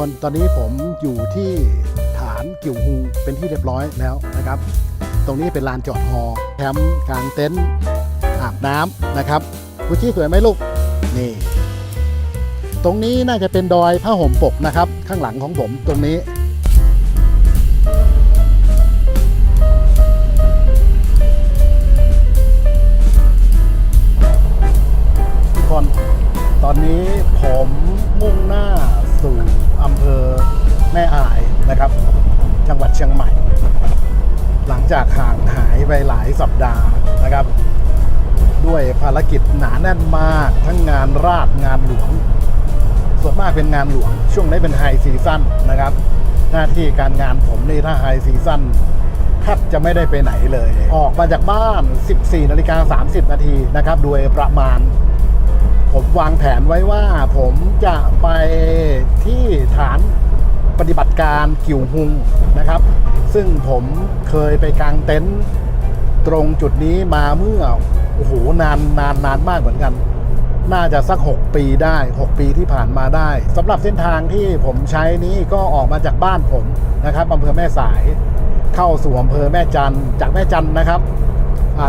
คนตอนนี้ผมอยู่ที่ฐานกิ่วฮูเป็นที่เรียบร้อยแล้วนะครับ ตรงนี้เป็นลานจอดฮอแคมป์กลางเต็นท์อาบน้ำนะครับกุชี่สวยไหมลูกนี่ตรงนี้น่าจะเป็นดอยผ้าห่มปกนะครับ ข้างหลังของผมตรงนี้ ทุกคน ตอนนี้ผมมุ่งหน้าสู่ อำเภอแม่อายนะครับ จังหวัดเชียงใหม่ หลังจากห่างหายไปหลายสัปดาห์นะครับ ด้วยภารกิจหนาแน่นมากทั้งงานราชงานหลวง ส่วนมากเป็นงานหลวง ช่วงนี้เป็นไฮซีซั่นนะครับ หน้าที่การงานผมนี่ถ้าไฮซีซั่นแทบจะไม่ได้ไปไหนเลย ออกมาจากบ้าน 14นาฬิกา30นาทีนะครับ โดยประมาณ ผมวางแผนไว้ว่าผมจะไปที่ฐานปฏิบัติการกิ่วหุงนะครับ ซึ่งผมเคยไปกางเต็นท์ตรงจุดนี้มาเมื่อโอ้โหนานนานนานมากเหมือนกัน น่าจะสัก 6 ปีได้ 6 ปีที่ผ่านมาได้สำหรับเส้นทางที่ผมใช้นี้ก็ออกมาจากบ้านผมนะครับอำเภอแม่สาย เข้าสู่อำเภอแม่จันจากแม่จันนะครับ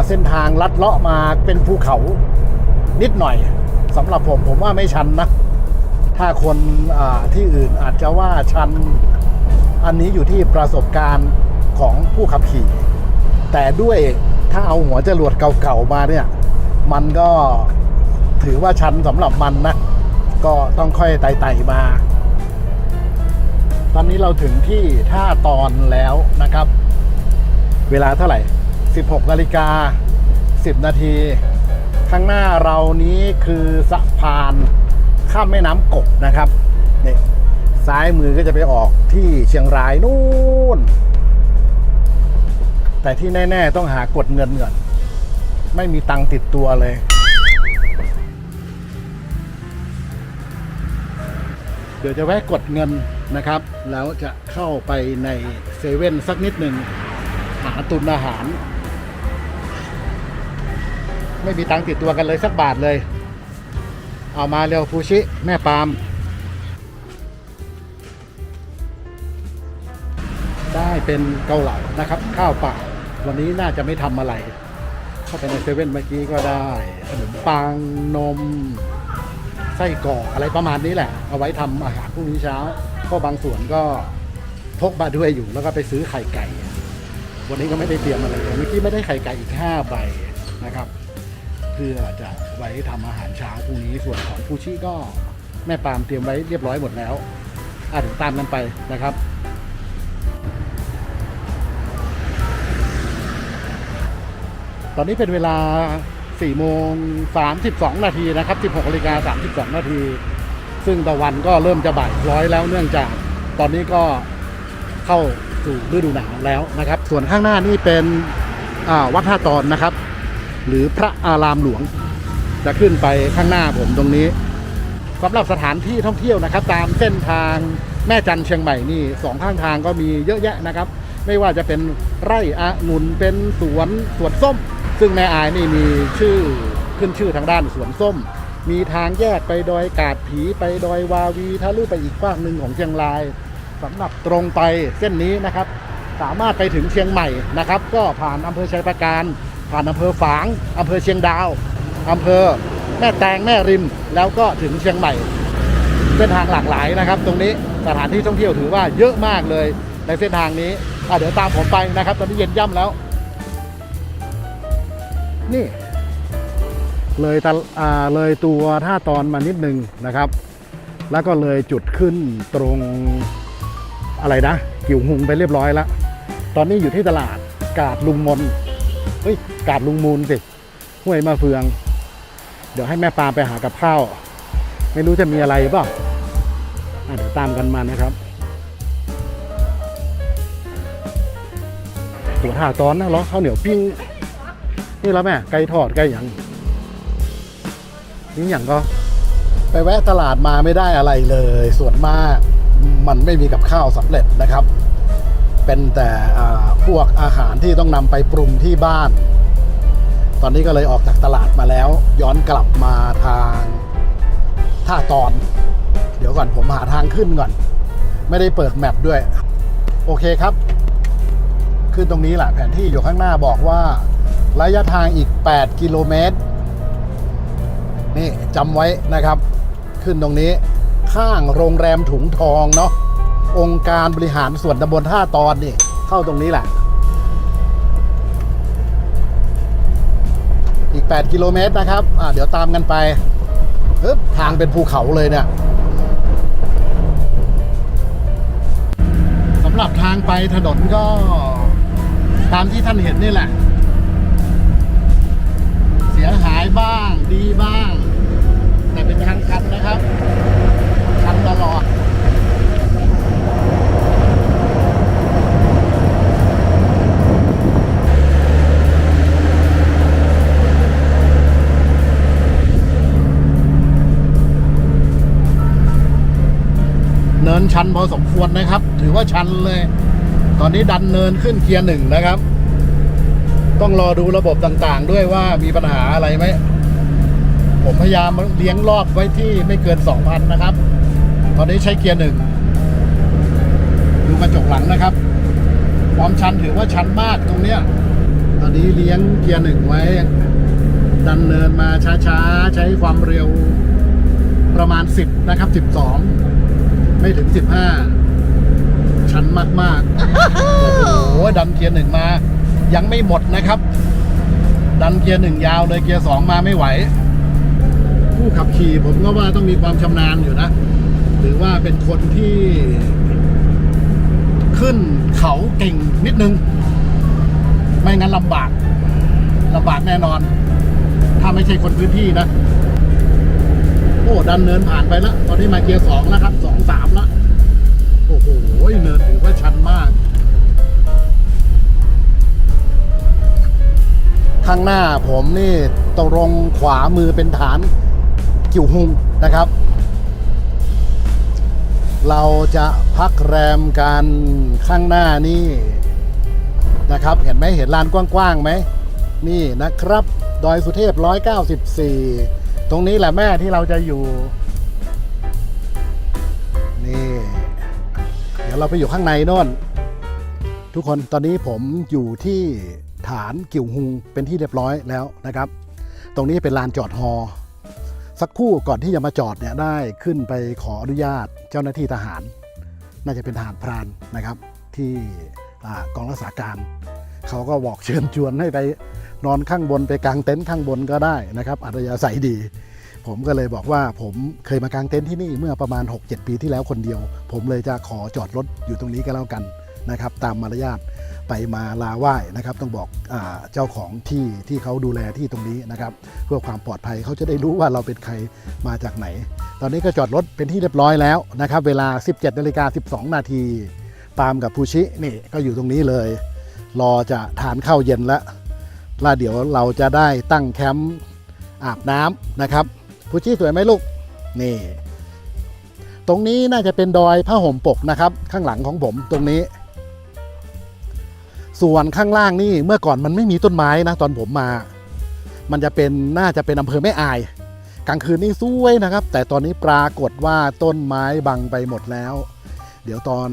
เส้นทางลัดเลาะมาเป็นภูเขา นิดหน่อยสำหรับผมผมว่าไม่ชันนะ ถ้าคนาที่อื่นอาจจะว่าชัน อันนี้อยู่ที่ประสบการณ์ของผู้ขับขี่ แต่ด้วยถ้าเอาหัวจรวดเก่าๆมาเนี่ย มันก็ถือว่าชันสำหรับมันนะ ก็ต้องค่อยไต่ๆมา ตอนนี้เราถึงที่ท่าตอนแล้วนะครับ เวลาเท่าไหร่ 16นาฬิกา10 นาที ข้างหน้าเรานี้คือสะพานข้ามแม่น้ำกกนะครับนี่ซ้ายมือก็จะไปออกที่เชียงรายนู่น แต่ที่แน่ ๆ ต้องหากดเงินก่อนไม่มีตังติดตัวเลย เดี๋ยวจะแวะกดเงินนะครับ แล้วจะเข้าไปในเซเว่นสักนิดหนึ่งหาตุนอาหาร ไม่มีตังค์ติดตัวกันเลยสักบาทเลย เอามาเร็วฟูชิ แม่ปาล์มได้เป็นเกาเหลานะครับ ข้าวเปล่าวันนี้น่าจะไม่ทำอะไร เข้าไปในเซเว่นเมื่อกี้ก็ได้ขนมปังนม ไส้กรอกอะไรประมาณนี้แหละ เอาไว้ทำอาหารพรุ่งนี้เช้า ก็บางส่วนก็พกมาด้วยอยู่แล้วก็ไปซื้อไข่ไก่ วันนี้ก็ไม่ได้เตรียมอะไรเมื่อกี้ไม่ได้ไข่ไก่อีก 5 ใบนะครับ พื่อจะไว้ทำอาหารเช้าพรุ่งนี้ส่วนของฟูชิก็แม่ปามเตรียมไว้เรียบร้อยหมดแล้วอะเดี๋ยวตามกันไปนะครับตอนนี้เป็นเวลา 4 โมง 32 นาทีนะครับ 16นาฬิกา32 นาที ซึ่งตะวันก็เริ่มจะบ่ายร้อยแล้วเนื่องจากตอนนี้ก็เข้าสู่ฤดูหนาวแล้วนะครับ ส่วนข้างหน้านี่เป็นวัดท่าตอนนะครับ หรือพระอารามหลวง จะขึ้นไปข้างหน้าผมตรงนี้สำหรับสถานที่ท่องเที่ยวนะครับ ตามเส้นทางแม่จันเชียงใหม่นี่สองข้างทางก็มีเยอะแยะนะครับ ไม่ว่าจะเป็นไร่องุ่นเป็นสวนสวนส้ม ซึ่งแม่อายนี่มีชื่อขึ้นชื่อทางด้านสวนส้ม มีทางแยกไปดอยกาดผีไปดอยวาวีทะลุไปอีกฝั่งหนึ่งของเชียงรายสำหรับตรงไปเส้นนี้นะครับ สามารถไปถึงเชียงใหม่นะครับ ก็ผ่านอำเภอชัยประการ ผ่านอำเภอฝางอำเภอเชียงดาวอำเภอแม่แตงแม่ริม แล้วก็ถึงเชียงใหม่เส้นทางหลากหลายนะครับ ตรงนี้สถานที่ท่องเที่ยวถือว่าเยอะมากเลยในเส้นทางนี้เดี๋ยวตามผมไปนะครับ ตอนนี้เย็นย่ำแล้ว นี่ เลยตะอ่าเลยตัวท่าตอนมานิดนึงนะครับ แล้วก็เลยจุดขึ้นตรงอะไรนะ กิ่วหุงไปเรียบร้อยแล้ว ตอนนี้อยู่ที่ตลาดกาดลุงมน เฮ้ยกาดลุงมูลสิห้วยมาเฟือง เดี๋ยวให้แม่ปาไปหากับข้าว ไม่รู้จะมีอะไรเปล่าอะเดี๋ยวตามกันมานะครับตัวท่าตอนนะเหรอข้าวเหนียวปิ้งนี่แล้วแม่ไก่ทอดไก่หยังนี่อย่างก็ ไปแวะตลาดมาไม่ได้อะไรเลย ส่วนมากมันไม่มีกับข้าวสำเร็จนะครับ เป็นแต่พวกอาหารที่ต้องนำไปปรุงที่บ้าน ตอนนี้ก็เลยออกจากตลาดมาแล้ว ย้อนกลับมาทางท่าตอน เดี๋ยวก่อนผมหาทางขึ้นก่อน ไม่ได้เปิดแมปด้วย โอเคครับ ขึ้นตรงนี้แหละแผนที่อยู่ข้างหน้าบอกว่า ระยะทางอีก 8 กิโลเมตร นี่จำไว้นะครับ ขึ้นตรงนี้ข้างโรงแรมถุงทองเนาะ องค์การบริหารส่วนตำบลท่าตอนนี่ เข้าตรงนี้แหละ อีก 8 กิโลเมตรนะครับอ่าเดี๋ยวตามกันไปทางเป็นภูเขาเลยเนี่ยสำหรับทางไปถนนก็ตามที่ท่านเห็นนี่แหละ เสียหายบ้างดีบ้าง แต่เป็นทางชันนะครับชันตลอด เนินชันพอสมควรนะครับ ถือว่าชันเลย ตอนนี้ดันเนินขึ้นเกียร์หนึ่งนะครับ ต้องรอดูระบบต่างๆ ด้วยว่ามีปัญหาอะไรไหม ผมพยายามเลี้ยงรอบไว้ที่ไม่เกิน 2,000 นะครับ ตอนนี้ใช้เกียร์หนึ่งดูกระจกหลังนะครับ ความชันถือว่าชันมากตรงเนี้ย ตอนนี้เลี้ยงเกียร์หนึ่งไว้ ดันเนินมาช้าๆ ใช้ความเร็วประมาณ 10 นะครับ 12 ไม่ถึง 15 ชันมาก ๆ โอ้โห ดันเกียร์หนึ่งมา ยังไม่หมดนะครับ ดันเกียร์หนึ่งยาวเลยเกียร์สองมาไม่ไหว ผู้ขับขี่ผมก็ว่าต้องมีความชำนาญอยู่นะ หรือว่าเป็นคนที่ขึ้นเขาเก่งนิดนึง ไม่งั้นลำบากลำบากแน่นอน ถ้าไม่ใช่คนพื้นที่นะ โอ้ ดันเนินผ่านไปแล้ว ตอนนี้มาเกียร์สองแล้วครับ อ้โหเนินถือว่าชันมาก ข้างหน้าผมนี่ตรงขวามือเป็นฐานกิ่วหุงนะครับ เราจะพักแรมกันข้างหน้านี่นะครับ เห็นไหมเห็นลานกว้างๆไหม นี่นะครับ ดอยสุเทพ 194 ตรงนี้แหละแม่ที่เราจะอยู่ เราไปอยู่ข้างในโน่น ทุกคนตอนนี้ผมอยู่ที่ฐานกิ่วหุงเป็นที่เรียบร้อยแล้วนะครับ ตรงนี้เป็นลานจอดฮอสักครู่ก่อนที่จะมาจอดเนี่ยได้ขึ้นไปขออนุญาตเจ้าหน้าที่ทหาร น่าจะเป็นทหารพรานนะครับ ที่กองรักษาการ เขาก็บอกเชิญชวนให้ไปนอนข้างบนไปกางเต็นท์ข้างบนก็ได้นะครับอัธยาศัยดี ผมก็เลยบอกว่าผมเคยมากางเต็นท์ที่นี่เมื่อประมาณ 6-7 ปีที่แล้วคนเดียว ผมเลยจะขอจอดรถอยู่ตรงนี้ก็แล้วกันนะครับตามมารยาทไปมาลาไหว้นะครับ ต้องบอกอเจ้าของที่ที่เขาดูแลที่ตรงนี้นะครับ เพื่อความปลอดภัยเขาจะได้รู้ว่าเราเป็นใครมาจากไหน ตอนนี้ก็จอดรถเป็นที่เรียบร้อยแล้วนะครับ เวลา 17นาฬิกา12 นาทีตามกับภูชินี่ก็อยู่ตรงนี้เลย รอจะทานข้าวเย็นแล้วแล้วเดี๋ยวเราจะได้ตั้งแคมป์อาบน้ำนะครับ ภูชิสวยไหมลูก นี่ ตรงนี้น่าจะเป็นดอยผ้าห่มปกนะครับ ข้างหลังของผมตรงนี้ ส่วนข้างล่างนี่เมื่อก่อนมันไม่มีต้นไม้นะ ตอนผมมา มันจะเป็นน่าจะเป็นอำเภอแม่อาย กลางคืนนี่สวยนะครับ แต่ตอนนี้ปรากฏว่าต้นไม้บังไปหมดแล้ว เดี๋ยวตอน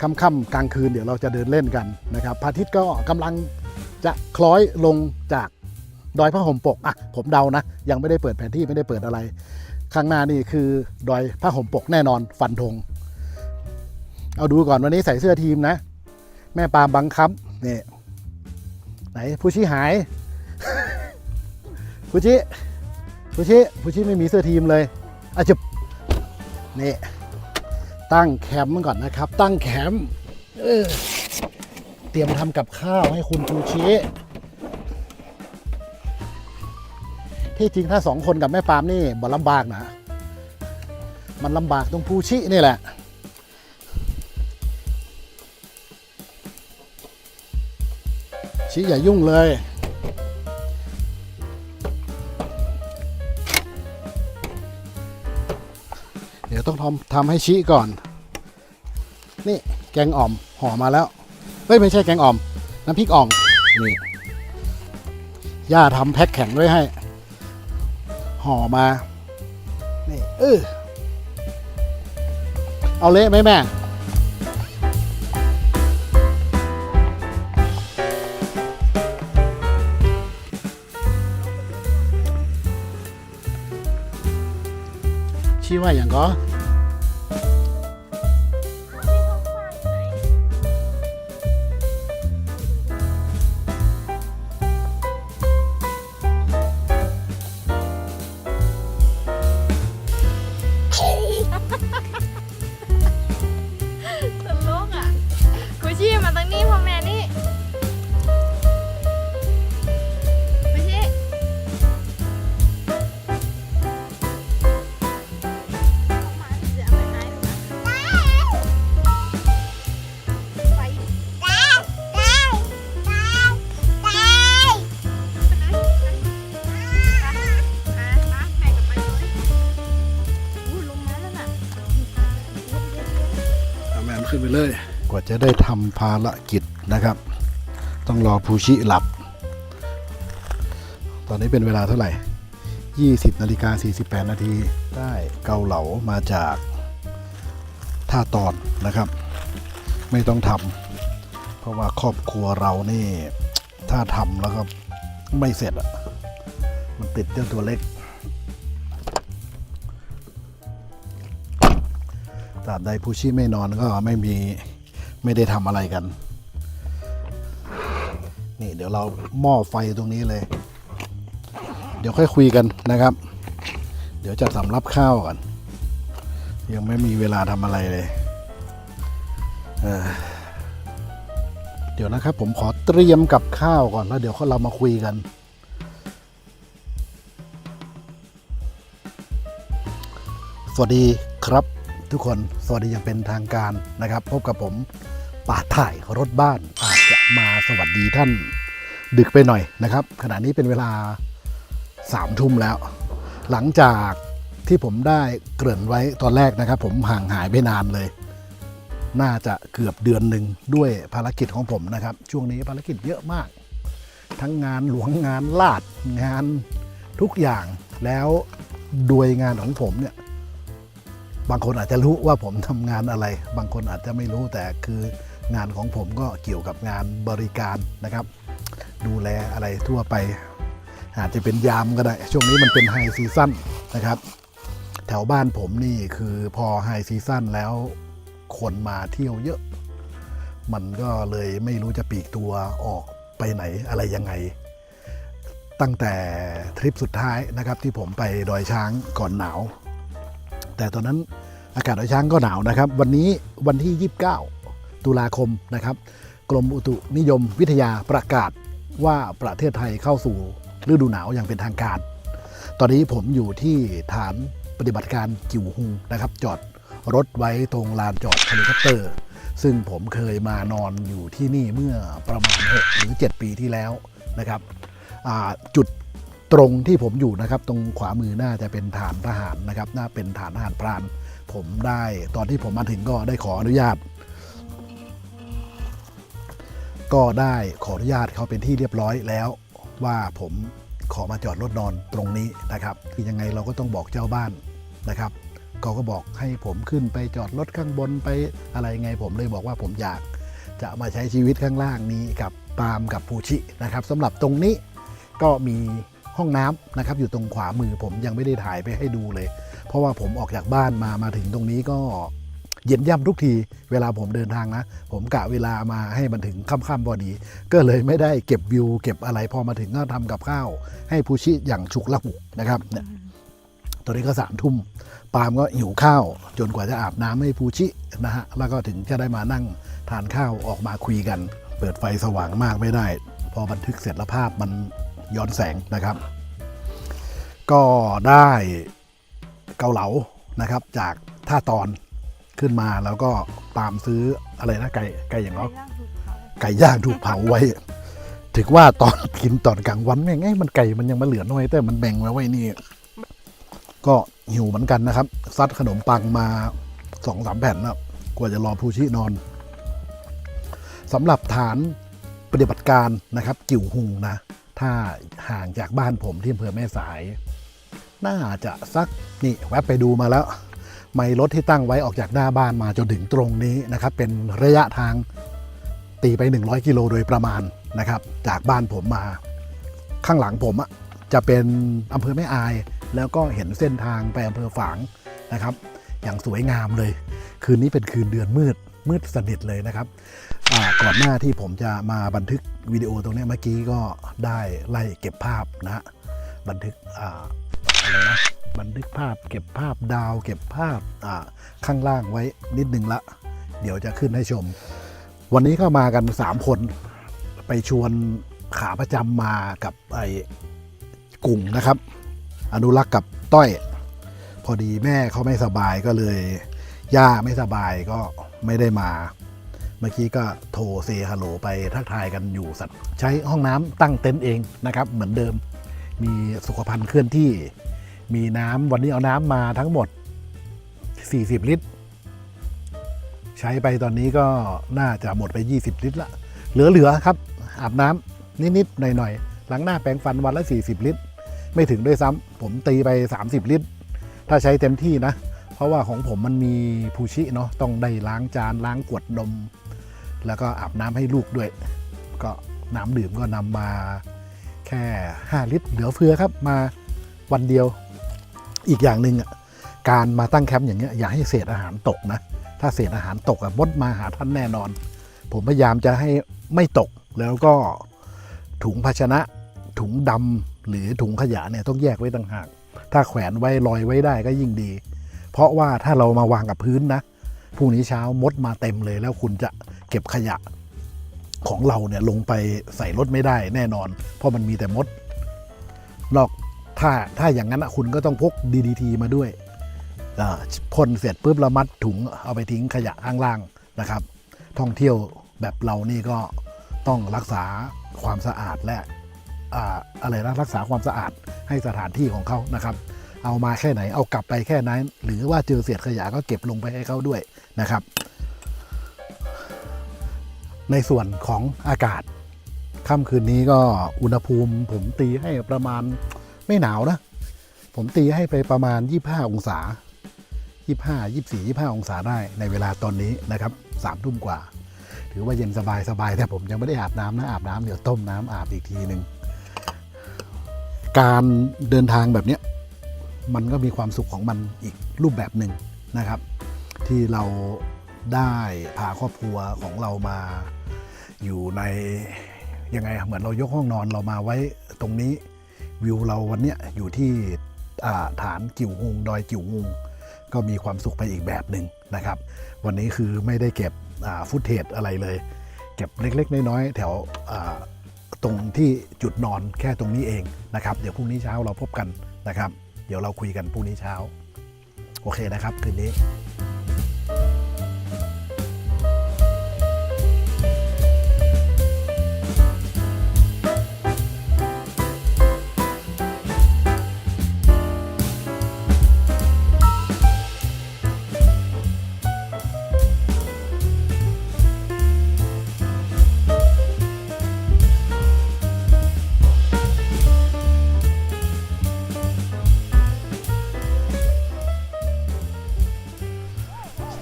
ค่ำๆกลางคืนเดี๋ยวเราจะเดินเล่นกันนะครับพระอาทิตย์ก็กำลังจะคล้อยลงจาก ดอยพระห่มปกอะผมเดานะ ยังไม่ได้เปิดแผนที่ไม่ได้เปิดอะไร ข้างหน้านี่คือดอยพระห่มปกแน่นอนฟันธงเอาดูก่อนวันนี้ใส่เสื้อทีมนะ แม่ปามบังคับนี่ไหนผู้ชี้หายผู้ชี้ผู้ชี้ผู้ชี้ไม่มีเสื้อทีมเลยอะจุบนี่ตั้งแคมป์ก่อนนะครับ ตั้งแคมป์เตรียมทำกับข้าวให้คุณผู้ชี้ ที่จริงถ้าสองคนกับแม่ปามนี่บ่ลำบากนะ มันลำบากตรงผู้ชี้นี่แหละชี้อย่ายุ่งเลยเดี๋ยวต้องทำทำให้ชี้ก่อน นี่แกงอ่อมห่อมาแล้ว เฮ้ย ไม่ใช่แกงอ่อม น้ำพริกอ่อง นี่ ย่าทำแพ็คแข็งไว้ให้ ห่อมานี่เออเอาเละไหมแม่ชีว่าอย่างก็ ทำภารกิจนะครับ ต้องรอภูชิหลับ ตอนนี้เป็นเวลาเท่าไหร่ 20นาฬิกา48 นาทีได้เกาเหลามาจากท่าตอนนะครับ ไม่ต้องทำเพราะว่าครอบครัวเรานี่ถ้าทำแล้วก็ไม่เสร็จอะมันติดเจ้าตัวเล็กตราบใดผู้ชีไม่นอนก็ไม่มี ไม่ได้ทำอะไรกัน นี่เดี๋ยวเราหม้อไฟตรงนี้เลย เดี๋ยวค่อยคุยกันนะครับ เดี๋ยวจะสำรับข้าวก่อน ยังไม่มีเวลาทำอะไรเลยเเดี๋ยวนะครับผมขอเตรียมกับข้าวก่อนแล้วเดี๋ยวเรามาคุยกันสวัสดีครับทุกคน สวัสดีอย่างเป็นทางการนะครับ พบกับผม ป่าถ่ายรถบ้านอาจจะมาสวัสดีท่าน ดึกไปหน่อยนะครับ ขณะนี้เป็นเวลาสามทุ่มแล้ว หลังจากที่ผมได้เกริ่นไว้ตอนแรกนะครับ ผมห่างหายไปนานเลย น่าจะเกือบเดือนหนึ่งด้วยภารกิจของผมนะครับ ช่วงนี้ภารกิจเยอะมาก ทั้งงานหลวงงานลาดงานทุกอย่างแล้วด้วยงานของผมเนี่ยบางคนอาจจะรู้ว่าผมทำงานอะไร บางคนอาจจะไม่รู้แต่คือ งานของผมก็เกี่ยวกับงานบริการนะครับ ดูแลอะไรทั่วไป อาจจะเป็นยามก็ได้ ช่วงนี้มันเป็นไฮซีซั่นนะครับ แถวบ้านผมนี่คือพอไฮซีซั่นแล้วคนมาเที่ยวเยอะ มันก็เลยไม่รู้จะปีกตัวออกไปไหนอะไรยังไง ตั้งแต่ทริปสุดท้ายนะครับที่ผมไปดอยช้างก่อนหนาว แต่ตอนนั้นอากาศดอยช้างก็หนาวนะครับ วันนี้วันที่ 29 ตุลาคมนะครับ กรมอุตุนิยมวิทยาประกาศว่าประเทศไทยเข้าสู่ฤดูหนาวอย่างเป็นทางการ ตอนนี้ผมอยู่ที่ฐานปฏิบัติการกิวฮุงนะครับ จอดรถไว้ตรงลานจอดเฮลิคอปเตอร์ ซึ่งผมเคยมานอนอยู่ที่นี่เมื่อประมาณ 6 หรือ 7 ปีที่แล้วนะครับจุดตรงที่ผมอยู่นะครับ ตรงขวามือน่าจะเป็นฐานทหารนะครับ น่าเป็นฐานทหารพราน ผมได้ตอนที่ผมมาถึงก็ได้ขออนุญาต ก็ได้ขออนุญาตเขาเป็นที่เรียบร้อยแล้ว ว่าผมขอมาจอดรถนอนตรงนี้นะครับยังไงเราก็ต้องบอกเจ้าบ้านนะครับเขาก็บอกให้ผมขึ้นไปจอดรถข้างบนไปอะไรไงผมเลยบอกว่าผมอยากจะมาใช้ชีวิตข้างล่างนี้กับปาล์มกับภูชินะครับสำหรับตรงนี้ก็มีห้องน้ำนะครับอยู่ตรงขวามือผมยังไม่ได้ถ่ายไปให้ดูเลย เพราะว่าผมออกจากบ้านมามาถึงตรงนี้ก็ เย็นย่ำทุกทีเวลาผมเดินทางนะ ผมกะเวลามาให้มันถึงค่ำๆพอดี ก็เลยไม่ได้เก็บวิว เก็บอะไรพอมาถึงก็ทำกับข้าว ให้ภูชิอย่างฉุกละหุกนะครับเนี่ยตอนนี้ก็สามทุ่มปาล์มก็หิวข้าว จนกว่าจะอาบน้ำให้ภูชินะฮะแล้วก็ถึงจะได้มานั่งทานข้าวออกมาคุยกัน เปิดไฟสว่างมากไม่ได้ พอบันทึกเสร็จแล้วภาพมันย้อนแสงนะครับ ก็ได้เกาเหลานะครับจากท่าตอน ขึ้นมา แล้วก็ตามซื้ออะไรนะไก่ไก่อย่างเราไก่ย่างถูกเผาไว้ ถึงว่าตอนกินตอนกลางวันแม่งไงมันไก่มันยังมาเหลือน้อย แต่มันแบ่งไว้ไว้นี่ ก็หิวเหมือนกันนะครับ ซัดขนมปังมาสองสามแผ่นนะกว่าจะรอภูชินอนสำหรับฐานปฏิบัติการนะครับ กิ่วหุงนะ ถ้าห่างจากบ้านผมที่อำเภอแม่สาย น่าจะสักนี่แวบไปดูมาแล้ว ไม่รถที่ตั้งไว้ออกจากหน้าบ้านมาจนถึงตรงนี้นะครับเป็นระยะทางตีไป 100 กิโลโดยประมาณนะครับ จากบ้านผมมาข้างหลังผมอะจะเป็นอำเภอแม่อาย แล้วก็เห็นเส้นทางไปอำเภอฝางนะครับ อย่างสวยงามเลย คืนนี้เป็นคืนเดือนมืดมืดสนิทเลยนะครับก่อนหน้าที่ผมจะมาบันทึกวิดีโอตรงนี้เมื่อกี้ก็ได้ไล่เก็บภาพนะบันทึกอะไรนะ บันทึกภาพ เก็บภาพดาว เก็บภาพข้างล่างไว้นิดนึงละ เดี๋ยวจะขึ้นให้ชม วันนี้ก็มากัน 3 คนไปชวนขาประจำมากับไอ้กุ้งนะครับ อนุรักษ์กับต้อย พอดีแม่เขาไม่สบายก็เลย ย่าไม่สบายก็ไม่ได้มา เมื่อกี้ก็โทรเซฮัลโหลไปทักทายกันอยู่สัตว์ใช้ห้องน้ำตั้งเต็นท์เองนะครับ เหมือนเดิมมีสุขภัณฑ์เคลื่อนที่ มีน้ำวันนี้เอาน้ำมาทั้งหมด 40 ลิตร ใช้ไปตอนนี้ก็น่าจะหมดไป 20 ลิตรละ เหลือๆครับ อาบน้ำนิดๆหน่อยๆล้างหน้าแปรงฟันวันละ 40 ลิตร ไม่ถึงด้วยซ้ำผมตีไป 30 ลิตร ถ้าใช้เต็มที่นะ เพราะว่าของผมมันมีภูชิเนาะต้องได้ล้างจานล้างกวดนม แล้วก็อาบน้ำให้ลูกด้วย ก็น้ำดื่มก็นำมาแค่ 5 ลิตร เหลือเฟือครับมาวันเดียว อีกอย่างหนึ่งอะการมาตั้งแคมป์อย่างเงี้ยอย่าให้เศษอาหารตกนะ ถ้าเศษอาหารตกอะมดมาหาท่านแน่นอน ผมพยายามจะให้ไม่ตกแล้วก็ถุงภาชนะ ถุงดำหรือถุงขยะเนี่ยต้องแยกไว้ต่างหาก ถ้าแขวนไว้ลอยไว้ได้ก็ยิ่งดี เพราะว่าถ้าเรามาวางกับพื้นนะพรุ่งนี้เช้ามดมาเต็มเลยแล้วคุณจะเก็บขยะของเราเนี่ยลงไปใส่รถไม่ได้แน่นอน เพราะมันมีแต่มดนอก ถ้าถ้าอย่างนั้นคุณก็ต้องพก DDT มาด้วยพ่นเสร็จปุ๊บเรามัดถุงเอาไปทิ้งขยะข้างล่างนะครับ ท่องเที่ยวแบบเรานี่ก็ต้องรักษาความสะอาดและอ่าอะไรนะรักษาความสะอาดให้สถานที่ของเขานะครับ เอามาแค่ไหนเอากลับไปแค่นั้น หรือว่าเจอเศษขยะก็เก็บลงไปให้เขาด้วยนะครับ ในส่วนของอากาศค่ำคืนนี้ก็อุณหภูมิผมตีให้ประมาณ ไม่หนาวนะ ผมตีให้ไปประมาณ 25 องศา 25 24 25 องศาได้ในเวลาตอนนี้นะครับสามทุ่มกว่า ถือว่าเย็นสบายสบายแต่ผมยังไม่ได้อาบน้ำนะอาบน้ำเดี๋ยวต้มน้ำอาบอีกทีหนึ่งการเดินทางแบบนี้มันก็มีความสุขของมันอีกรูปแบบหนึ่งนะครับ ที่เราได้พาครอบครัวของเรามาอยู่ในยังไงเหมือนเรายกห้องนอนเรามาไว้ตรงนี้ วิวเราวันนี้อยู่ที่ฐานกิ่วงงดอยกิ่วงงก็มีความสุขไปอีกแบบหนึ่งนะครับ วันนี้คือไม่ได้เก็บฟุตเทจอะไรเลย เก็บเล็ก ๆ น้อยๆแถวตรงที่จุดนอนแค่ตรงนี้เองนะครับ เดี๋ยวพรุ่งนี้เช้าเราพบกันนะครับ เดี๋ยวเราคุยกันพรุ่งนี้เช้า โอเคนะครับ คืนนี้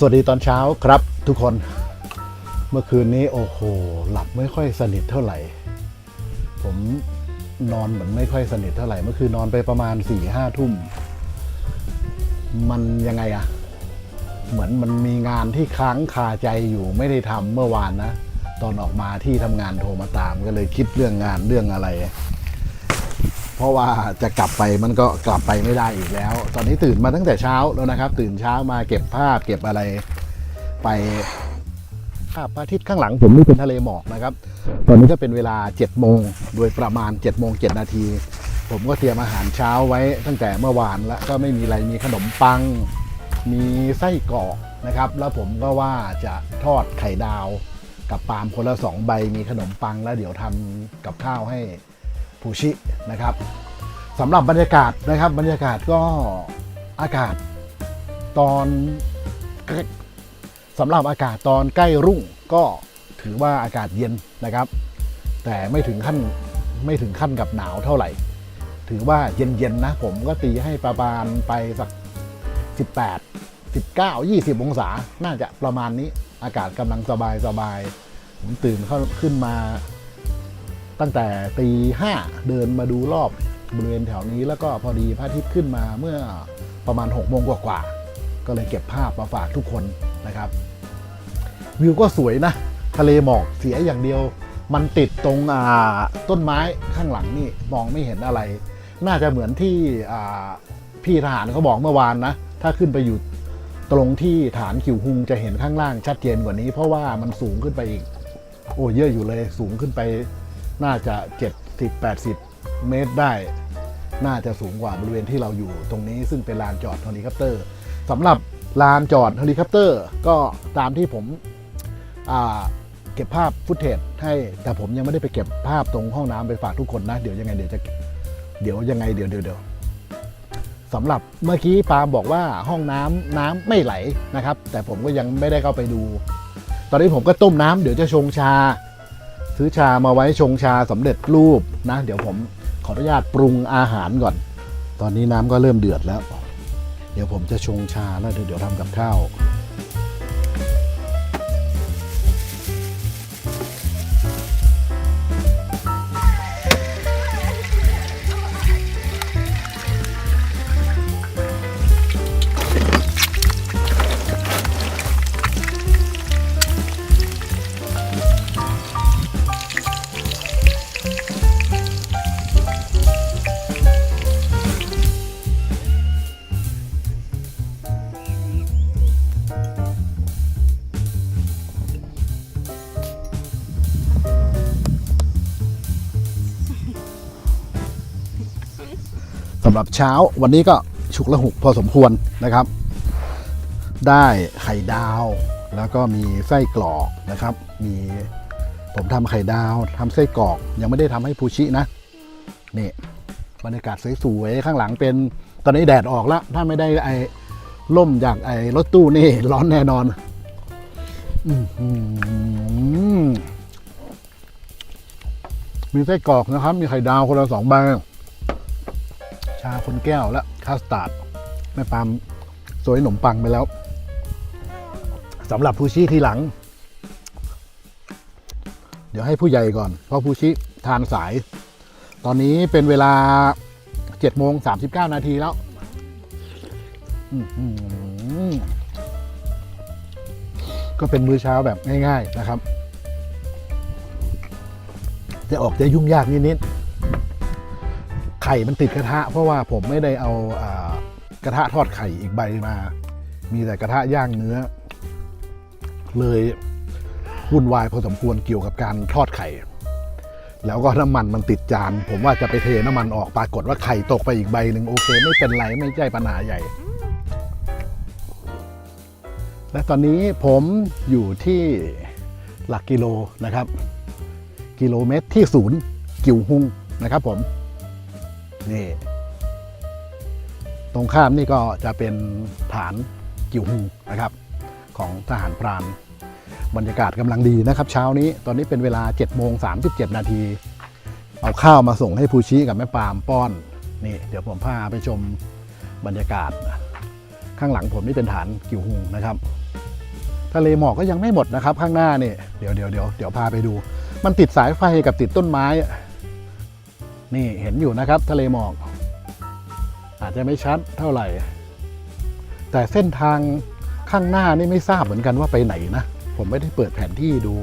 สวัสดีตอนเช้าครับทุกคน เมื่อคืนนี้โอ้โห หลับไม่ค่อยสนิทเท่าไหร่ ผมนอนเหมือนไม่ค่อยสนิทเท่าไหร่เมื่อคืนนอนไปประมาณ4ี่ห้าทุ่ม มันยังไงอะเหมือนมันมีงานที่ค้างคาใจอยู่ไม่ได้ทำเมื่อวานนะ ตอนออกมาที่ทำงานโทรมาตามก็เลยคิดเรื่องงานเรื่องอะไร เพราะว่าจะกลับไปมันก็กลับไปไม่ได้อีกแล้ว ตอนนี้ตื่นมาตั้งแต่เช้าแล้วนะครับ ตื่นเช้ามาเก็บภาพเก็บอะไรไปภาพพระอาทิตย์ข้างหลังผมนี่เป็นทะเลหมอกนะครับ ตอนนี้ก็เป็นเวลา7โมงโดยประมาณ7โมง7นาที ผมก็เตรียมอาหารเช้าไว้ตั้งแต่เมื่อวานแล้วก็ไม่มีอะไรมีขนมปัง มีไส้กรอกนะครับ แล้วผมก็ว่าจะทอดไข่ดาว กับปาล์มคนละสองใบมีขนมปังแล้วเดี๋ยวทำกับข้าวให้ ภูชินะครับสำหรับบรรยากาศนะครับบรรยากาศก็อากาศตอนสำหรับอากาศตอนใกล้รุ่งก็ถือว่าอากาศเย็นนะครับ แต่ไม่ถึงขั้นไม่ถึงขั้นกับหนาวเท่าไหร่ ถือว่าเย็นๆนะผมก็ตีให้ประมาณไปสัก 18 19 20 องศา น่าจะประมาณนี้อากาศกำลังสบายสบายผมตื่นเข้าขึ้นมา ตั้งแต่ตีห้าเดินมาดูรอบบริเวณแถวนี้แล้วก็พอดีพระอาทิตย์ขึ้นมาเมื่อประมาณ6กโมงกว่าๆก็เลยเก็บภาพมาฝากทุกคนนะครับ วิวก็สวยนะ ทะเลหมอกเสียอย่างเดียว มันติดตรงต้นไม้ข้างหลังนี่มองไม่เห็นอะไร น่าจะเหมือนที่พี่ทหารเขาบอกเมื่อวานนะ ถ้าขึ้นไปอยู่ตรงที่ฐานคิวฮุงจะเห็นข้างล่างชัดเจนกว่านี้ เพราะว่ามันสูงขึ้นไปอีก โอ้เยอะอยู่เลยสูงขึ้นไป น่าจะ 70-80 เมตรได้ น่าจะสูงกว่าบริเวณที่เราอยู่ตรงนี้ซึ่งเป็นลานจอดเฮลิคอปเตอร์สำหรับลานจอดเฮลิคอปเตอร์ก็ตามที่ผมเก็บภาพฟุตเทจให้แต่ผมยังไม่ได้ไปเก็บภาพตรงห้องน้ำไปฝากทุกคนนะ เดี๋ยวยังไงเดี๋ยวจะเดี๋ยวยังไงเดี๋ยวเดี๋ยวเดี๋ยวสำหรับเมื่อกี้ปามบอกว่าห้องน้ำน้ำไม่ไหลนะครับ แต่ผมก็ยังไม่ได้เข้าไปดู ตอนนี้ผมก็ต้มน้ำเดี๋ยวจะชงชา ซื้อชามาไว้ชงชาสำเร็จรูปนะ เดี๋ยวผมขออนุญาตปรุงอาหารก่อน ตอนนี้น้ำก็เริ่มเดือดแล้ว เดี๋ยวผมจะชงชาแล้วเดี๋ยวทำกับข้าว รับเช้าวันนี้ก็ฉุกละหุกพอสมควรนะครับ ได้ไข่ดาว แล้วก็มีไส้กรอกนะครับ มีผมทำไข่ดาวทำไส้กรอก ยังไม่ได้ทำให้ภูชินะนี่บรรยากาศสวยๆข้างหลังเป็นตอนนี้แดดออกแล้ว ถ้าไม่ได้ไอ้ล่มจากไอ้รถตู้นี่ ร้อนแน่นอนมีไส้กรอกนะครับ มีไข่ดาวคนละสองใบ ชาคนแก้วและคัสตาร์ดแม่ปามสวยขนมปังไปแล้วสำหรับผู้ชี้ทีหลัง เดี๋ยวให้ผู้ใหญ่ก่อน เพราะผู้ชี้ทานสาย ตอนนี้เป็นเวลา7โมง39นาทีแล้วก็เป็นมื้อเช้าแบบง่าย ๆนะครับ จะออกจะยุ่งยากนิดๆ ข่มันติดกระทะ เพราะว่าผมไม่ได้เอาอากระทะทอดไข่อีกใบมา มีแต่กระทะย่างเนื้อ เลยวุ่นวายพอสมควรเกี่ยวกับการทอดไข่ แล้วก็น้ำมันมันติดจาน ผมว่าจะไปเทน้ำมันออกปรากฏว่าไข่ตกไปอีกใบหนึ่งโอเค ไม่เป็นไรไม่ใช่ปัญหาใหญ่ และตอนนี้ผมอยู่ที่หลักกิโลนะครับ กิโลเมตรที่ศูนย์กิวฮุงนะครับผม นี่ ตรงข้ามนี่ก็จะเป็นฐานกิ่วฮูนะครับ ของทหารพรานบรรยากาศกำลังดีนะครับ เช้านี้ตอนนี้เป็นเวลา7โมง37 นาที เอาข้าวมาส่งให้ภูชิกับแม่ปามป้อน นี่ เดี๋ยวผมพาไปชมบรรยากาศ ข้างหลังผมนี่เป็นฐานกิ่วฮูนะครับทะเลหมอกก็ยังไม่หมดนะครับ ข้างหน้านี่เดี๋ยวเดี๋ยวเดี๋ยวเดี๋ยวพาไปดู มันติดสายไฟกับติดต้นไม้ นี่เห็นอยู่นะครับทะเลหมอก อาจจะไม่ชัดเท่าไหร่ แต่เส้นทางข้างหน้านี่ไม่ทราบเหมือนกันว่าไปไหนนะ ผมไม่ได้เปิดแผนที่ดู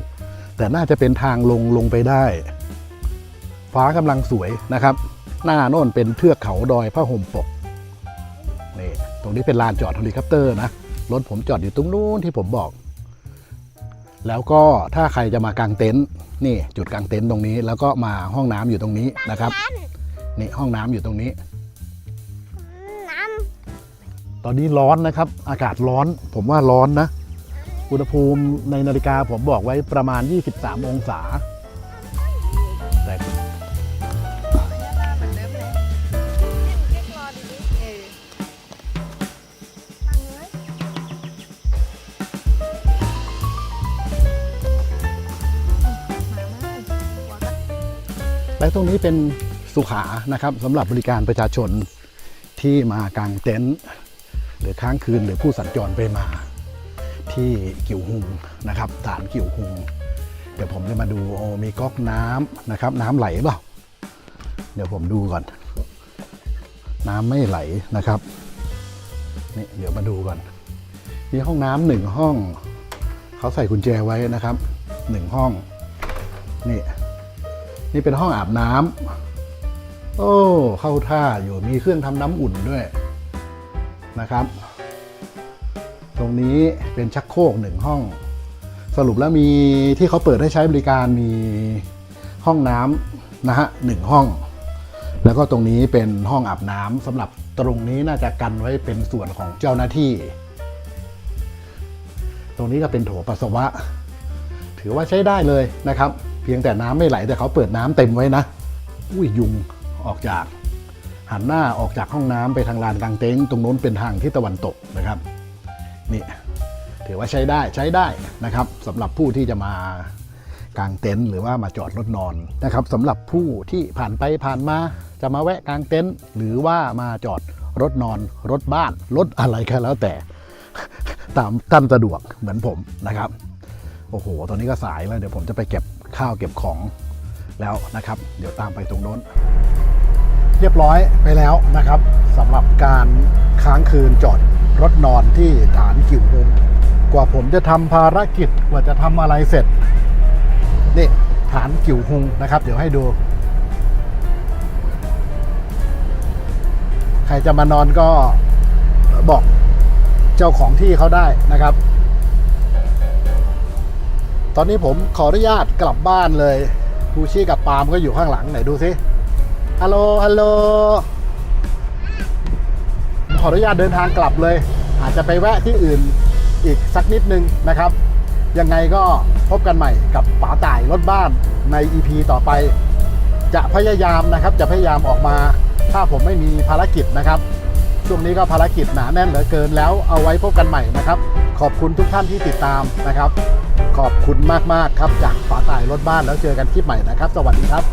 แต่น่าจะเป็นทางลงลงไปได้ ฟ้ากำลังสวยนะครับ หน้าโน่นเป็นเทือกเขาดอยผ้าห่มปกนี่ตรงนี้เป็นลานจอดเฮลิคอปเตอร์นะรถผมจอดอยู่ตรงนู้นที่ผมบอก แล้วก็ถ้าใครจะมากางเต็นท์นี่จุดกางเต็นท์ตรงนี้ แล้วก็มาห้องน้ำอยู่ตรงนี้นะครับนี่ห้องน้ำอยู่ตรงนี้น้ตอนนี้ร้อนนะครับ อากาศร้อน ผมว่าร้อนนะ อุณหภูมิในนาฬิกาผมบอกไว้ประมาณ 23 องศา และตรงนี้เป็นสุขานะครับสำหรับบริการประชาชนที่มากางเต็นท์หรือค้างคืนหรือผู้สัญจรไปมาที่กิ่วหุงนะครับฐานกิ่วหุง เดี๋ยวผมจะมาดูโอ้มีก๊อกน้ำนะครับ น้ำไหลเปล่าเดี๋ยวผมดูก่อน น้ำไม่ไหลนะครับนี่เดี๋ยวมาดูก่อนมีห้องน้ำหนึ่งห้อง เขาใส่กุญแจไว้นะครับหนึ่งห้องนี่ นี่เป็นห้องอาบน้ำโอ้เข้าท่าอยู่มีเครื่องทำน้ำอุ่นด้วยนะครับ ตรงนี้เป็นชักโครกหนึ่งห้อง สรุปแล้วมีที่เขาเปิดให้ใช้บริการมีห้องน้ำนะฮะหนึ่งห้อง แล้วก็ตรงนี้เป็นห้องอาบน้ำสำหรับตรงนี้น่าจะกันไว้เป็นส่วนของเจ้าหน้าที่ ตรงนี้ก็เป็นโถปัสสาวะ ถือว่าใช้ได้เลยนะครับ พียงแต่น้ำไม่ไหลแต่เขาเปิดน้ำเต็มไว้นะ อุ้ยยุงออกจาก หันหน้าออกจากห้องน้ำไปทางลานกลางเต็นท์ตรงโน้นเป็นทางที่ตะวันตกนะครับนี่ถือว่าใช้ได้ใช้ได้นะครับสำหรับผู้ที่จะมากางเต็นท์หรือว่ามาจอดรถนอนนะครับสำหรับผู้ที่ผ่านไปผ่านมาจะมาแวะกางเต็นท์หรือว่ามาจอดรถนอนรถบ้านรถอะไรก็แล้วแต่ตามท่านสะดวกเหมือนผมนะครับโอ้โห ตอนนี้ก็สายแล้วเดี๋ยวผมจะไปเก็บ ข้าวเก็บของแล้วนะครับ เดี๋ยวตามไปตรงโน้น เรียบร้อยไปแล้วนะครับสำหรับการค้างคืนจอดรถนอนที่ฐานกิ่วโฮงกว่าผมจะทำภารกิจกว่าจะทำอะไรเสร็จนี่ฐานกิ่วฮงนะครับ เดี๋ยวให้ดู ใครจะมานอนก็บอกเจ้าของที่เขาได้นะครับ ตอนนี้ผมขออนุญาตกลับบ้านเลยคูชี่กับปาล์มก็อยู่ข้างหลังไหนดูซิฮัลโหลฮัลโหลขออนุญาตเดินทางกลับเลย อาจจะไปแวะที่อื่นอีกสักนิดนึงนะครับ ยังไงก็พบกันใหม่กับป๋าต่ายรถบ้านใน EP ต่อไป จะพยายามนะครับ จะพยายามออกมา ถ้าผมไม่มีภารกิจนะครับ ช่วงนี้ก็ภารกิจหนาแน่นเหลือเกินแล้วเอาไว้พบกันใหม่นะครับ ขอบคุณทุกท่านที่ติดตามนะครับ ขอบคุณมากๆครับจากฝาต่ายรถบ้านแล้วเจอกันคลิปใหม่นะครับ สวัสดีครับ